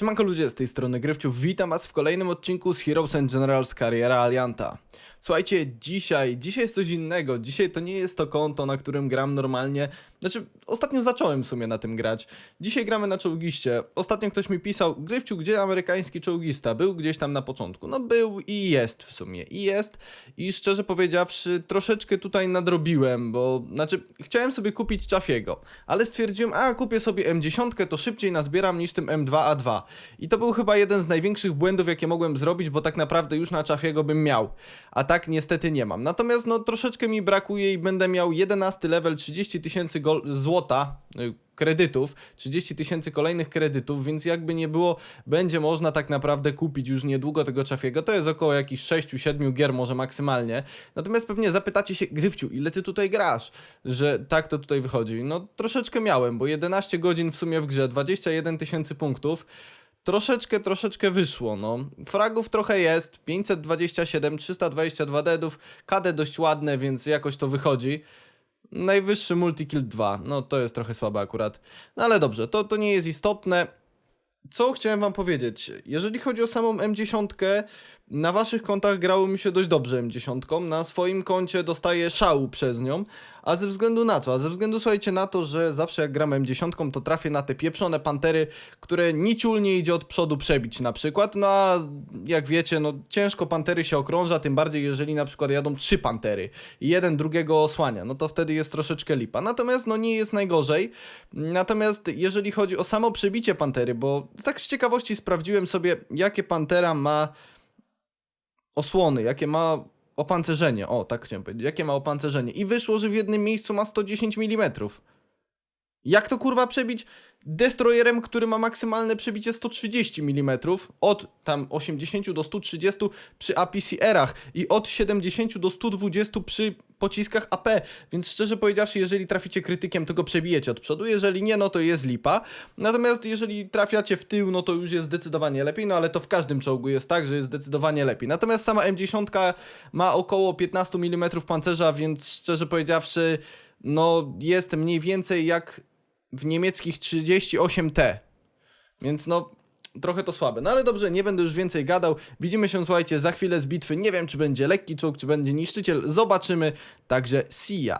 Siemanko ludzie, z tej strony Grywciów, witam was w kolejnym odcinku z Heroes and Generals Kariera Alianta. Słuchajcie, dzisiaj, dzisiaj jest coś innego, dzisiaj to nie jest to konto, na którym gram normalnie, znaczy ostatnio zacząłem w sumie na tym grać. Dzisiaj gramy na czołgiście, ostatnio ktoś mi pisał, Grywciu, gdzie amerykański czołgista? Był gdzieś tam na początku, no był i jest w sumie, i jest i szczerze powiedziawszy troszeczkę tutaj nadrobiłem, bo znaczy chciałem sobie kupić Chafiego, ale stwierdziłem, a kupię sobie M10, to szybciej nazbieram niż tym M2A2. I to był chyba jeden z największych błędów, jakie mogłem zrobić, bo tak naprawdę już na Chafiego bym miał, a tak niestety nie mam. Natomiast no troszeczkę mi brakuje i będę miał 11 level 30 tysięcy złota, y, kredytów, 30 tysięcy kolejnych kredytów, więc jakby nie było, będzie można tak naprawdę kupić już niedługo tego Chafiego. To jest około jakichś 6-7 gier może maksymalnie. Natomiast pewnie zapytacie się, Grywciu, ile ty tutaj grasz? Że tak to tutaj wychodzi. No troszeczkę miałem, bo 11 godzin w sumie w grze, 21 tysięcy punktów. Troszeczkę, troszeczkę wyszło, no. Fragów trochę jest, 527, 322 deadów, KD dość ładne, więc jakoś to wychodzi. Najwyższy multikill 2, no to jest trochę słabe akurat. No ale dobrze, to, to nie jest istotne. Co chciałem wam powiedzieć? Jeżeli chodzi o samą M10, na waszych kontach grało mi się dość dobrze M10. Na swoim koncie dostaję szału przez nią. A ze względu na co? A ze względu, słuchajcie, na to, że zawsze jak gram M10, to trafię na te pieprzone pantery, które niciul nie idzie od przodu przebić na przykład. No a jak wiecie, no ciężko pantery się okrąża, tym bardziej jeżeli na przykład jadą trzy pantery i jeden drugiego osłania, no to wtedy jest troszeczkę lipa. Natomiast no nie jest najgorzej. Natomiast jeżeli chodzi o samo przebicie pantery, bo tak z ciekawości sprawdziłem sobie, jakie pantera ma osłony, jakie ma opancerzenie. O, tak chciałem powiedzieć. Jakie ma opancerzenie. I wyszło, że w jednym miejscu ma 110 mm. Jak to kurwa przebić destroyerem, który ma maksymalne przebicie 130 mm, od tam 80 do 130 przy APCR-ach i od 70 do 120 przy pociskach AP, więc szczerze powiedziawszy, jeżeli traficie krytykiem, to go przebijecie od przodu, jeżeli nie, no to jest lipa. Natomiast jeżeli trafiacie w tył, no to już jest zdecydowanie lepiej, no ale to w każdym czołgu jest tak, że jest zdecydowanie lepiej. Natomiast sama M10 ma około 15 mm pancerza, więc szczerze powiedziawszy, no jest mniej więcej jak w niemieckich 38T. Więc no, trochę to słabe. No ale dobrze, nie będę już więcej gadał. Widzimy się, słuchajcie, za chwilę z bitwy. Nie wiem, czy będzie lekki czołg, czy będzie niszczyciel. Zobaczymy. Także see ya.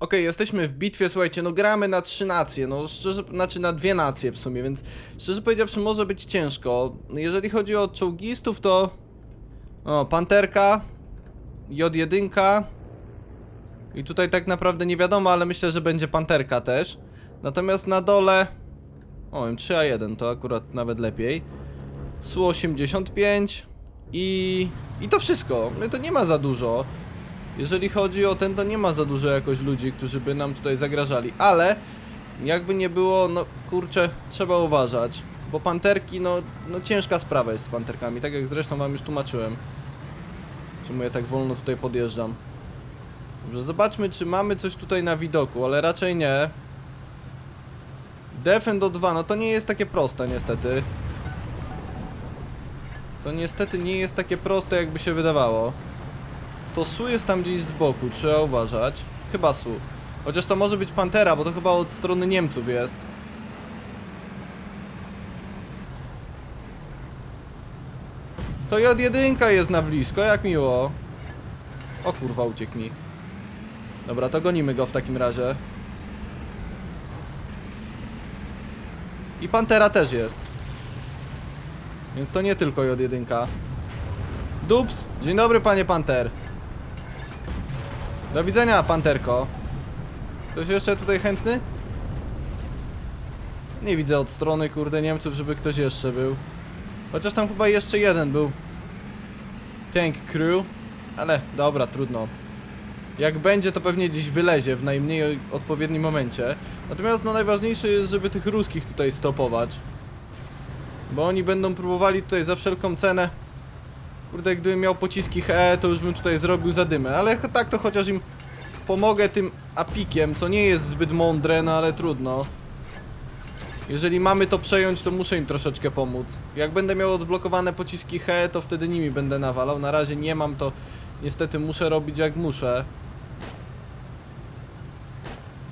Okej, jesteśmy w bitwie, słuchajcie, no gramy na trzy nacje, no szczerze, znaczy na dwie nacje w sumie, więc szczerze powiedziawszy może być ciężko. Jeżeli chodzi o czołgistów, to... O, Panterka, J1, i tutaj tak naprawdę nie wiadomo, ale myślę, że będzie panterka też. Natomiast na dole... O, M3A1 to akurat nawet lepiej. Su-85 i... I to wszystko. No to nie ma za dużo. Jeżeli chodzi o ten, to nie ma za dużo jakoś ludzi, którzy by nam tutaj zagrażali. Ale jakby nie było, no kurczę, trzeba uważać. Bo panterki, no, no ciężka sprawa jest z panterkami, tak jak zresztą wam już tłumaczyłem. Czemu ja tak wolno tutaj podjeżdżam. Dobrze, zobaczmy, czy mamy coś tutaj na widoku, ale raczej nie. Defend do 2, no to nie jest takie proste, niestety. To niestety nie jest takie proste, jakby się wydawało. To Su jest tam gdzieś z boku, trzeba uważać. Chyba Su. Chociaż to może być Pantera, bo to chyba od strony Niemców jest. To J1 jest na blisko, jak miło. O kurwa, uciekł mi. Dobra, to gonimy go w takim razie. I Pantera też jest. Więc to nie tylko J1. Dups! Dzień dobry, panie Panter. Do widzenia, Panterko. Ktoś jeszcze tutaj chętny? Nie widzę od strony, kurde, Niemców, żeby ktoś jeszcze był. Chociaż tam chyba jeszcze jeden był. Tank Crew. Ale dobra, trudno. Jak będzie, to pewnie gdzieś wylezie w najmniej odpowiednim momencie. Natomiast no najważniejsze jest, żeby tych ruskich tutaj stopować. Bo oni będą próbowali tutaj za wszelką cenę. Kurde, gdybym miał pociski HE, to już bym tutaj zrobił zadymę. Ale tak to chociaż im pomogę tym apikiem, co nie jest zbyt mądre, no ale trudno. Jeżeli mamy to przejąć, to muszę im troszeczkę pomóc. Jak będę miał odblokowane pociski HE, to wtedy nimi będę nawalał. Na razie nie mam, to niestety muszę robić jak muszę.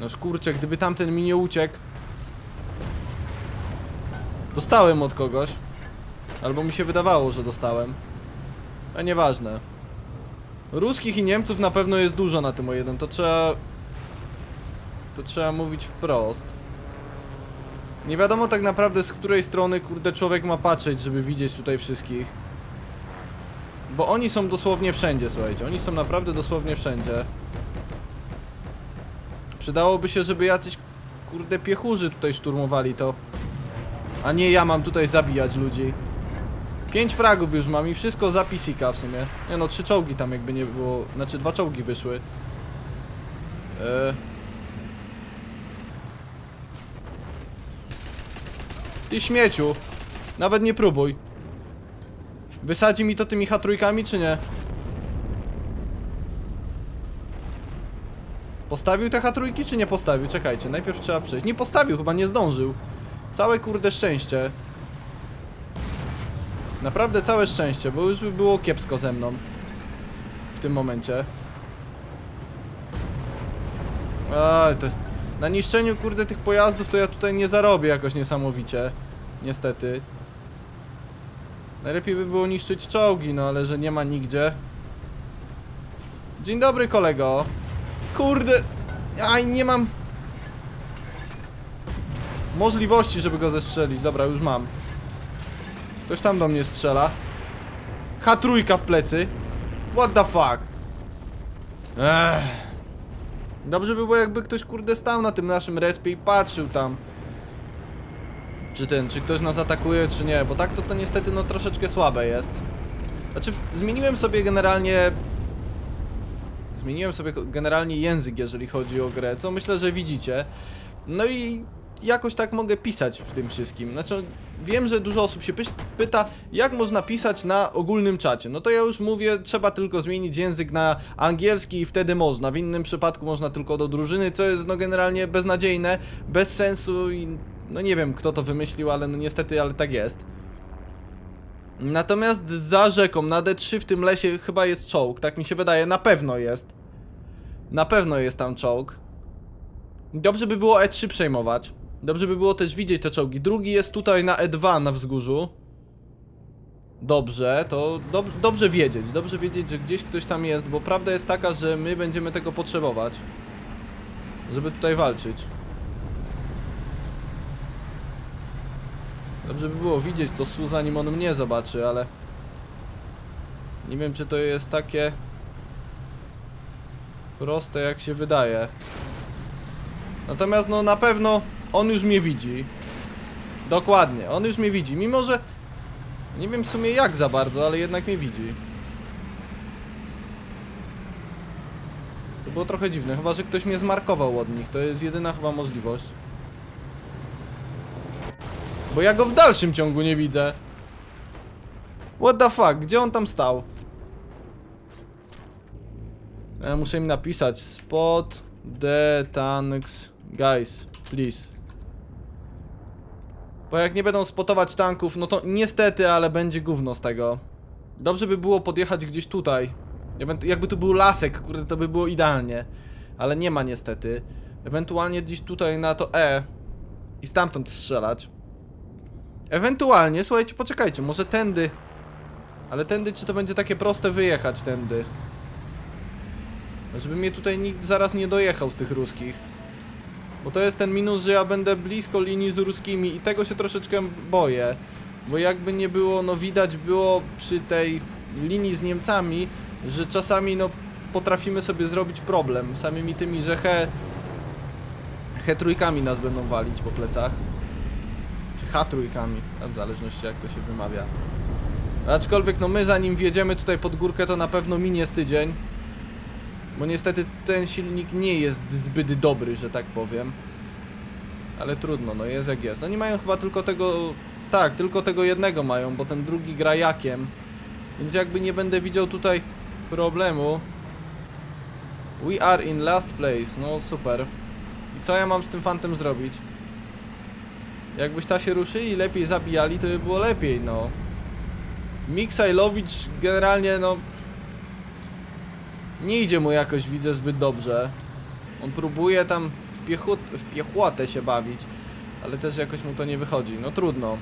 No kurczę, gdyby tamten mi nie uciekł, Dostałem od kogoś. Albo mi się wydawało, że dostałem. A nieważne. Ruskich i Niemców na pewno jest dużo na tym O1, to trzeba... To trzeba mówić wprost. Nie wiadomo tak naprawdę z której strony kurde człowiek ma patrzeć, żeby widzieć tutaj wszystkich. Bo oni są dosłownie wszędzie, słuchajcie. Oni są naprawdę dosłownie wszędzie. Przydałoby się, żeby jacyś kurde piechurzy tutaj szturmowali to. A nie ja mam tutaj zabijać ludzi. Pięć fragów już mam i wszystko za pisika w sumie. Nie no, trzy czołgi tam jakby nie było. Znaczy dwa czołgi wyszły. Eee. Ty śmieciu. Nawet nie próbuj. Wysadzi mi to tymi hatrójkami, czy nie? Postawił te hatrójki, czy nie postawił? Czekajcie, najpierw trzeba przejść. Nie postawił, chyba nie zdążył. Całe kurde szczęście. Naprawdę całe szczęście, bo już by było kiepsko ze mną. W tym momencie. Aj, to... Na niszczeniu kurde tych pojazdów to ja tutaj nie zarobię jakoś niesamowicie. Niestety. Najlepiej by było niszczyć czołgi, no ale że nie ma nigdzie. Dzień dobry kolego. Kurde. Aj, nie mam możliwości, żeby go zestrzelić. Dobra, już mam. Ktoś tam do mnie strzela. H3 w plecy. What the fuck? Ech. Dobrze by było jakby ktoś kurde stał na tym naszym respie i patrzył tam. Czy ten, czy ktoś nas atakuje, czy nie, bo tak to to niestety no troszeczkę słabe jest. Znaczy, zmieniłem sobie generalnie... Zmieniłem sobie generalnie język, jeżeli chodzi o grę, co myślę, że widzicie. No i jakoś tak mogę pisać w tym wszystkim. Znaczy, wiem, że dużo osób się py pyta, jak można pisać na ogólnym czacie. No to ja już mówię, trzeba tylko zmienić język na angielski i wtedy można. W innym przypadku można tylko do drużyny, co jest no generalnie beznadziejne, bez sensu i no nie wiem kto to wymyślił, ale no niestety, ale tak jest. Natomiast za rzeką, na D3 w tym lesie chyba jest czołg, tak mi się wydaje, na pewno jest. Na pewno jest tam czołg. Dobrze by było E3 przejmować. Dobrze by było też widzieć te czołgi. Drugi jest tutaj na E2 na wzgórzu. Dobrze, to dob dobrze wiedzieć. Dobrze wiedzieć, że gdzieś ktoś tam jest, bo prawda jest taka, że my będziemy tego potrzebować. Żeby tutaj walczyć. Dobrze by było widzieć to SU zanim on mnie zobaczy, ale... Nie wiem czy to jest takie... Proste jak się wydaje. Natomiast no na pewno on już mnie widzi. Dokładnie, on już mnie widzi. Mimo, że nie wiem w sumie jak za bardzo, ale jednak mnie widzi. To było trochę dziwne, chyba że ktoś mnie zmarkował od nich. To jest jedyna chyba możliwość. Bo ja go w dalszym ciągu nie widzę. What the fuck, gdzie on tam stał? Ja muszę im napisać. Spot the tanks. Guys, please. Bo jak nie będą spotować tanków, no to niestety, ale będzie gówno z tego. Dobrze by było podjechać gdzieś tutaj. Jakby tu był lasek, kurde, to by było idealnie. Ale nie ma niestety. Ewentualnie gdzieś tutaj na to E. I stamtąd strzelać. Ewentualnie, słuchajcie, poczekajcie, może tędy. Ale tędy, czy to będzie takie proste wyjechać tędy? Żeby mnie tutaj nikt zaraz nie dojechał z tych ruskich. Bo to jest ten minus, że ja będę blisko linii z ruskimi i tego się troszeczkę boję. Bo jakby nie było, no widać było przy tej linii z Niemcami, że czasami no potrafimy sobie zrobić problem samymi tymi, że he... he trójkami nas będą walić po plecach. H trójkami, w zależności jak to się wymawia. Aczkolwiek no my zanim wjedziemy tutaj pod górkę to na pewno minie z tydzień. Bo niestety ten silnik nie jest zbyt dobry, że tak powiem. Ale trudno, no jest jak jest. Oni mają chyba tylko tego... Tak, tylko tego jednego mają, bo ten drugi gra jakiem. Więc jakby nie będę widział tutaj problemu. We are in last place, no super. I co ja mam z tym fantem zrobić? Jakbyś ta się ruszyli, lepiej zabijali, to by było lepiej, no. Miksajlowicz generalnie, no... Nie idzie mu jakoś, widzę, zbyt dobrze. On próbuje tam w, piechu, w piechłotę się bawić, ale też jakoś mu to nie wychodzi. No trudno.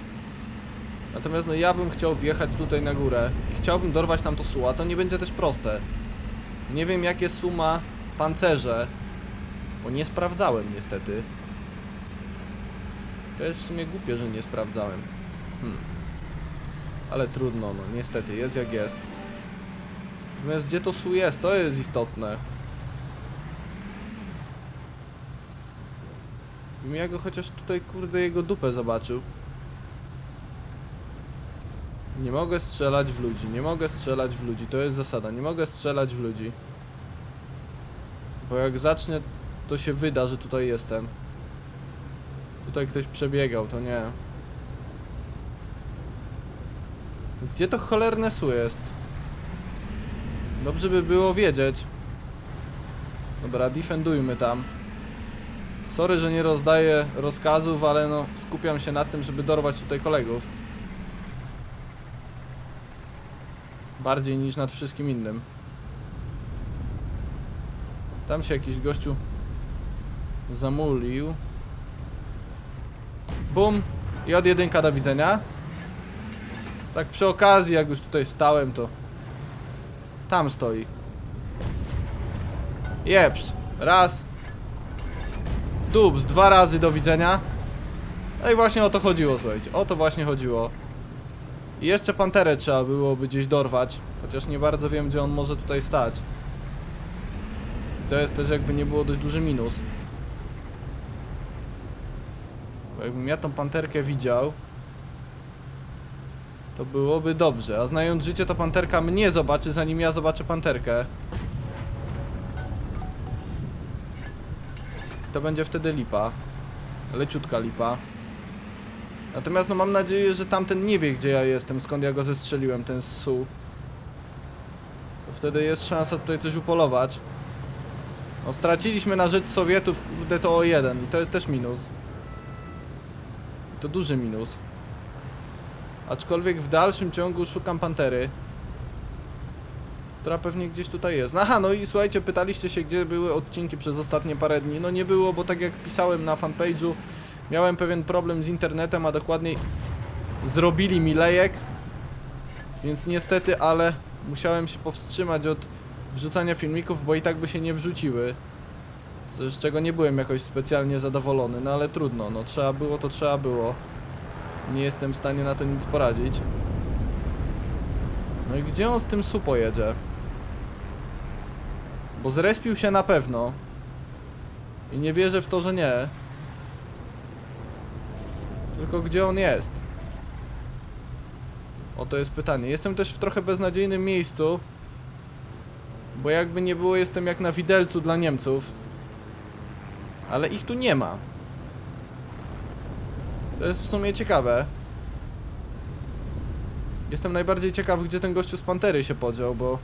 Natomiast no ja bym chciał wjechać tutaj na górę i chciałbym dorwać tam to suła, to nie będzie też proste. Nie wiem jakie suma pancerze, bo nie sprawdzałem niestety. To jest w sumie głupie, że nie sprawdzałem. Hmm. Ale trudno, no niestety, jest jak jest. Natomiast gdzie to su jest, to jest istotne. Ja go chociaż tutaj, kurde, jego dupę zobaczył. Nie mogę strzelać w ludzi, nie mogę strzelać w ludzi, to jest zasada, nie mogę strzelać w ludzi. Bo jak zacznę, to się wyda, że tutaj jestem. Tutaj ktoś przebiegał, to nie. Gdzie to cholerne su jest? Dobrze by było wiedzieć. Dobra, defendujmy tam. Sorry, że nie rozdaję rozkazów, ale no skupiam się na tym, żeby dorwać tutaj kolegów. Bardziej niż nad wszystkim innym. Tam się jakiś gościu zamulił. Bum! I od jedynka do widzenia. Tak przy okazji, jak już tutaj stałem, to tam stoi. Jeps. Raz. Dubs. Dwa razy do widzenia. No i właśnie o to chodziło, słuchajcie. O to właśnie chodziło. I jeszcze panterę trzeba byłoby gdzieś dorwać. Chociaż nie bardzo wiem, gdzie on może tutaj stać. To jest też jakby nie było dość duży minus. Bo jakbym ja tą panterkę widział, to byłoby dobrze. A znając życie, to panterka mnie zobaczy, zanim ja zobaczę panterkę. To będzie wtedy lipa. Leciutka lipa. Natomiast no mam nadzieję, że tamten nie wie, gdzie ja jestem, skąd ja go zestrzeliłem, ten su. Wtedy jest szansa tutaj coś upolować. No straciliśmy na rzecz Sowietów, kurde, to o jeden i to jest też minus. To duży minus. Aczkolwiek w dalszym ciągu szukam pantery. Która pewnie gdzieś tutaj jest. Aha, no i słuchajcie, pytaliście się, gdzie były odcinki przez ostatnie parę dni. No nie było, bo tak jak pisałem na fanpage'u, miałem pewien problem z internetem, a dokładniej zrobili mi lejek. Więc niestety, ale musiałem się powstrzymać od wrzucania filmików, bo i tak by się nie wrzuciły. Z czego nie byłem jakoś specjalnie zadowolony, no ale trudno, no trzeba było, to trzeba było. Nie jestem w stanie na to nic poradzić. No i gdzie on z tym su pojedzie? Bo zrespił się na pewno. I nie wierzę w to, że nie. Tylko gdzie on jest? O to jest pytanie. Jestem też w trochę beznadziejnym miejscu. Bo jakby nie było, jestem jak na widelcu dla Niemców. Ale ich tu nie ma. To jest w sumie ciekawe. Jestem najbardziej ciekaw, gdzie ten gościu z Pantery się podział, bo...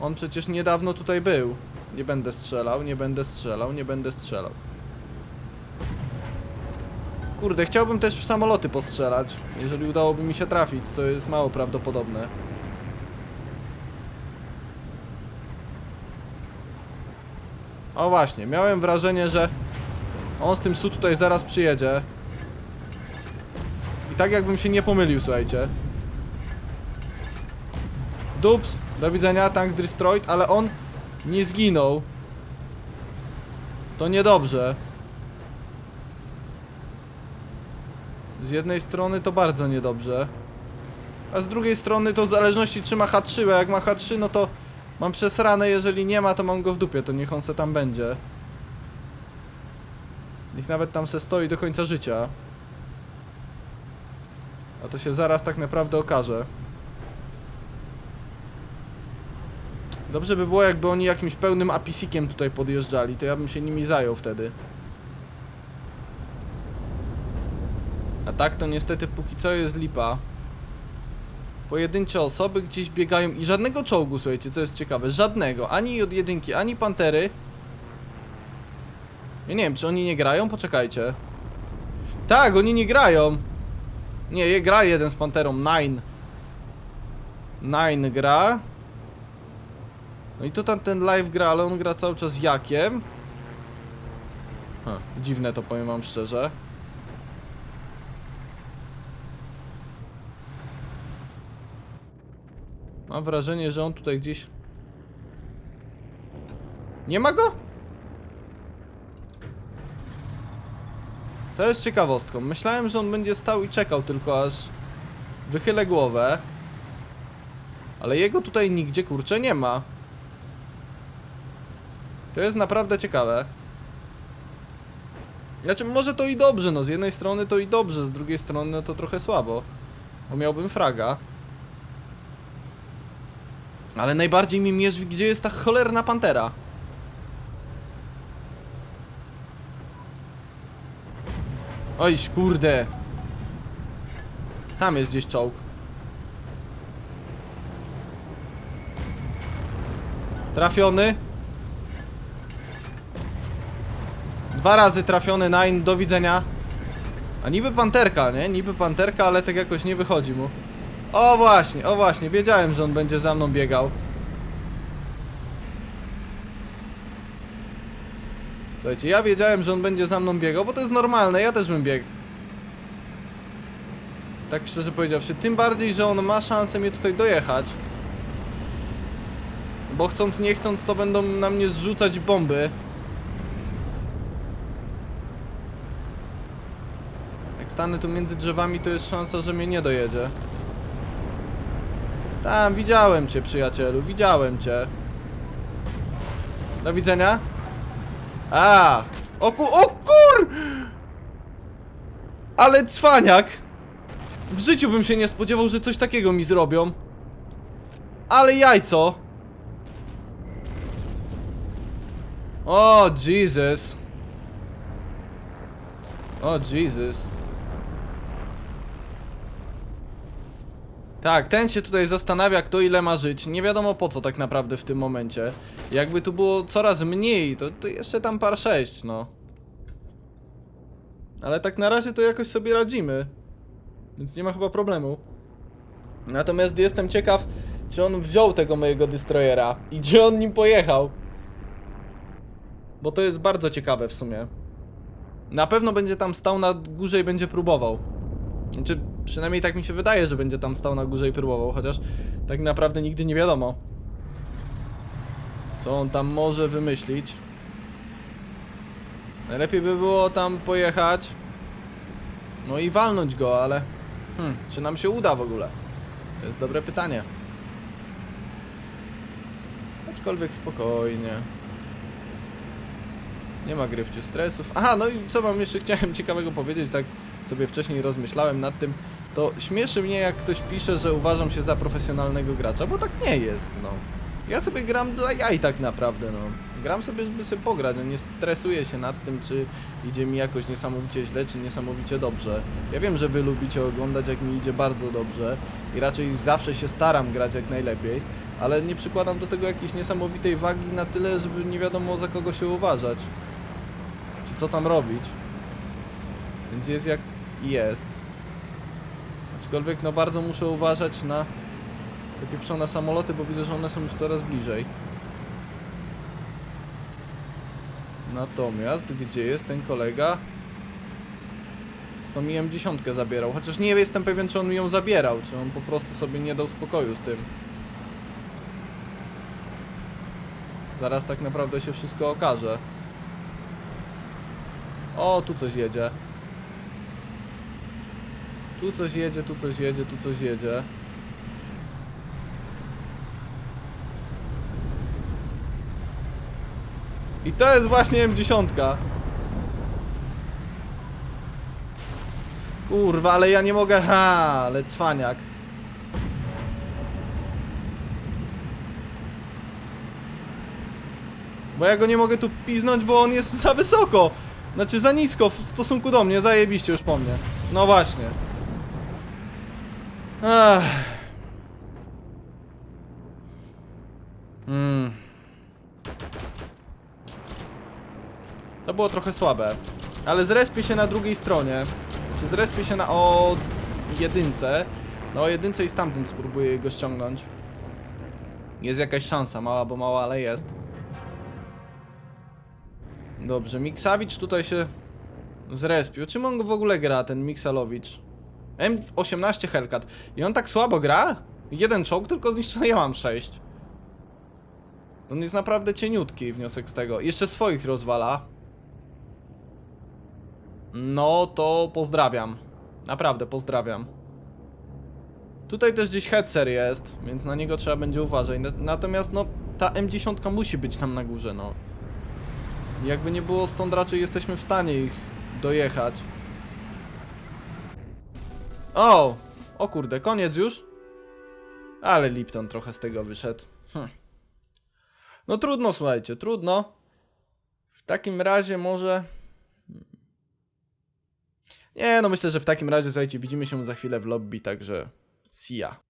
On przecież niedawno tutaj był. Nie będę strzelał, nie będę strzelał, nie będę strzelał. Kurde, chciałbym też w samoloty postrzelać, jeżeli udałoby mi się trafić, co jest mało prawdopodobne. O właśnie, miałem wrażenie, że on z tym su tutaj zaraz przyjedzie. I tak jakbym się nie pomylił, słuchajcie. Dups, do widzenia, tank destroyed, ale on nie zginął. To niedobrze. Z jednej strony to bardzo niedobrze. A z drugiej strony to w zależności czy ma H3, bo jak ma H3 no to mam przesrane, jeżeli nie ma to mam go w dupie, to niech on se tam będzie. Niech nawet tam se stoi do końca życia. A to się zaraz tak naprawdę okaże. Dobrze by było, jakby oni jakimś pełnym apisikiem tutaj podjeżdżali, to ja bym się nimi zajął wtedy. A tak to niestety póki co jest lipa. Pojedyncze osoby gdzieś biegają i żadnego czołgu, słuchajcie, co jest ciekawe, żadnego, ani od jedynki, ani pantery. Ja nie wiem, czy oni nie grają? Poczekajcie. Tak, oni nie grają. Nie, je gra jeden z panterą, Nine. Nine gra. No i tu tam ten live gra, ale on gra cały czas jakiem. Dziwne to powiem wam szczerze. Mam wrażenie, że on tutaj gdzieś... Nie ma go? To jest ciekawostką. Myślałem, że on będzie stał i czekał tylko aż wychylę głowę. Ale jego tutaj nigdzie kurczę nie ma. To jest naprawdę ciekawe. Znaczy, może to i dobrze, no z jednej strony to i dobrze, z drugiej strony no to trochę słabo. Bo miałbym fraga. Ale najbardziej mi mierzy, gdzie jest ta cholerna pantera. Ojś, kurde. Tam jest gdzieś czołg. Trafiony. Dwa razy trafiony, nine, do widzenia. A niby panterka, nie? Niby panterka, ale tak jakoś nie wychodzi mu. O właśnie, o właśnie, wiedziałem, że on będzie za mną biegał. Słuchajcie, ja wiedziałem, że on będzie za mną biegał, bo to jest normalne, ja też bym biegł. Tak szczerze powiedziawszy, tym bardziej, że on ma szansę mnie tutaj dojechać. Bo chcąc nie chcąc, to będą na mnie zrzucać bomby. Jak stanę tu między drzewami, to jest szansa, że mnie nie dojedzie. Tam, widziałem cię, przyjacielu, widziałem cię. Do widzenia. A! O ku... O kur! Ale cwaniak! W życiu bym się nie spodziewał, że coś takiego mi zrobią. Ale jajco! O, Jesus. O, Jesus. Tak, ten się tutaj zastanawia, kto ile ma żyć. Nie wiadomo po co tak naprawdę w tym momencie. Jakby tu było coraz mniej, to, to jeszcze tam par 6, no. Ale tak na razie to jakoś sobie radzimy. Więc nie ma chyba problemu. Natomiast jestem ciekaw, czy on wziął tego mojego destroyera i gdzie on nim pojechał. Bo to jest bardzo ciekawe w sumie. Na pewno będzie tam stał na górze i będzie próbował. Znaczy, przynajmniej tak mi się wydaje, że będzie tam stał na górze i próbował, chociaż tak naprawdę nigdy nie wiadomo. Co on tam może wymyślić? Najlepiej by było tam pojechać. No i walnąć go, ale. Hmm, czy nam się uda w ogóle? To jest dobre pytanie. Aczkolwiek spokojnie. Nie ma gryfciu stresów. Aha, no i co wam jeszcze chciałem ciekawego powiedzieć, tak sobie wcześniej rozmyślałem nad tym, to śmieszy mnie jak ktoś pisze, że uważam się za profesjonalnego gracza, bo tak nie jest, no. Ja sobie gram dla jaj tak naprawdę, no. Gram sobie, żeby sobie pograć, no nie stresuję się nad tym, czy idzie mi jakoś niesamowicie źle, czy niesamowicie dobrze. Ja wiem, że wy lubicie oglądać, jak mi idzie bardzo dobrze i raczej zawsze się staram grać jak najlepiej, ale nie przykładam do tego jakiejś niesamowitej wagi na tyle, żeby nie wiadomo za kogo się uważać. Czy co tam robić. Więc jest jak jest. Aczkolwiek no bardzo muszę uważać na te pieprzone samoloty, bo widzę, że one są już coraz bliżej. Natomiast gdzie jest ten kolega? Co mi M10 zabierał? Chociaż nie jestem pewien, czy on mi ją zabierał, czy on po prostu sobie nie dał spokoju z tym. Zaraz tak naprawdę się wszystko okaże. O, tu coś jedzie. Tu coś jedzie, tu coś jedzie, tu coś jedzie. I to jest właśnie M10. Kurwa, ale ja nie mogę. Ha, ale cwaniak. Bo ja go nie mogę tu piznąć, bo on jest za wysoko. Znaczy za nisko w stosunku do mnie, zajebiście już po mnie. No właśnie. Mm. To było trochę słabe. Ale zrespię się na drugiej stronie. Czy zrespię się na o jedynce? No o jedynce i stamtąd spróbuję go ściągnąć. Jest jakaś szansa, mała bo mała, ale jest. Dobrze, Miksawicz tutaj się zrespił. Czym on w ogóle gra, ten Miksalowicz? M18 Hellcat. I on tak słabo gra? Jeden czołg tylko zniszczony, ja mam sześć. On jest naprawdę cieniutki, wniosek z tego. Jeszcze swoich rozwala. No to pozdrawiam. Naprawdę pozdrawiam. Tutaj też gdzieś headser jest, więc na niego trzeba będzie uważać. Na- Natomiast no, ta M10 musi być tam na górze, no. Jakby nie było stąd raczej jesteśmy w stanie ich dojechać. O! O kurde, koniec już? Ale Lipton trochę z tego wyszedł. Hm. No trudno, słuchajcie, trudno. W takim razie może... Nie, no myślę, że w takim razie, słuchajcie, widzimy się za chwilę w lobby, także... See ya.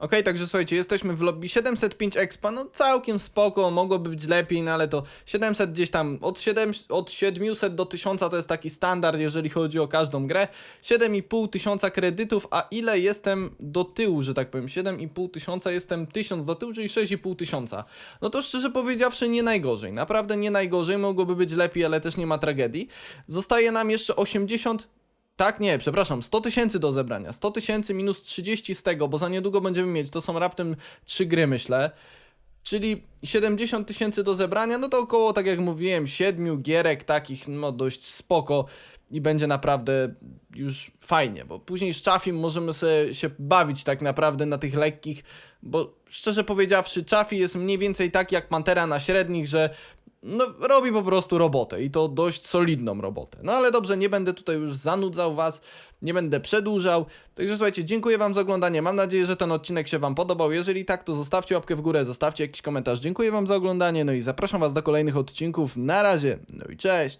Okej, także słuchajcie, jesteśmy w lobby 705 expa, no całkiem spoko, mogłoby być lepiej, no ale to 700 gdzieś tam, od, 7, od 700 do 1000 to jest taki standard, jeżeli chodzi o każdą grę, 7,5 tysiąca kredytów, a ile jestem do tyłu, że tak powiem, 7,5 tysiąca, jestem 1000 do tyłu, czyli 6,5 tysiąca. No to szczerze powiedziawszy nie najgorzej, naprawdę nie najgorzej, mogłoby być lepiej, ale też nie ma tragedii. Zostaje nam jeszcze 80 tak, nie, przepraszam, 100 tysięcy do zebrania. 100 tysięcy minus 30 z tego, bo za niedługo będziemy mieć, to są raptem 3 gry, myślę. Czyli 70 tysięcy do zebrania, no to około, tak jak mówiłem, 7 gierek takich, no dość spoko i będzie naprawdę już fajnie, bo później z Czafim możemy sobie się bawić tak naprawdę na tych lekkich, bo szczerze powiedziawszy, Czafi jest mniej więcej tak jak Pantera na średnich, że no, robi po prostu robotę i to dość solidną robotę. No ale dobrze, nie będę tutaj już zanudzał Was, nie będę przedłużał. Także słuchajcie, dziękuję Wam za oglądanie. Mam nadzieję, że ten odcinek się Wam podobał. Jeżeli tak, to zostawcie łapkę w górę, zostawcie jakiś komentarz. Dziękuję Wam za oglądanie, no i zapraszam Was do kolejnych odcinków. Na razie, no i cześć!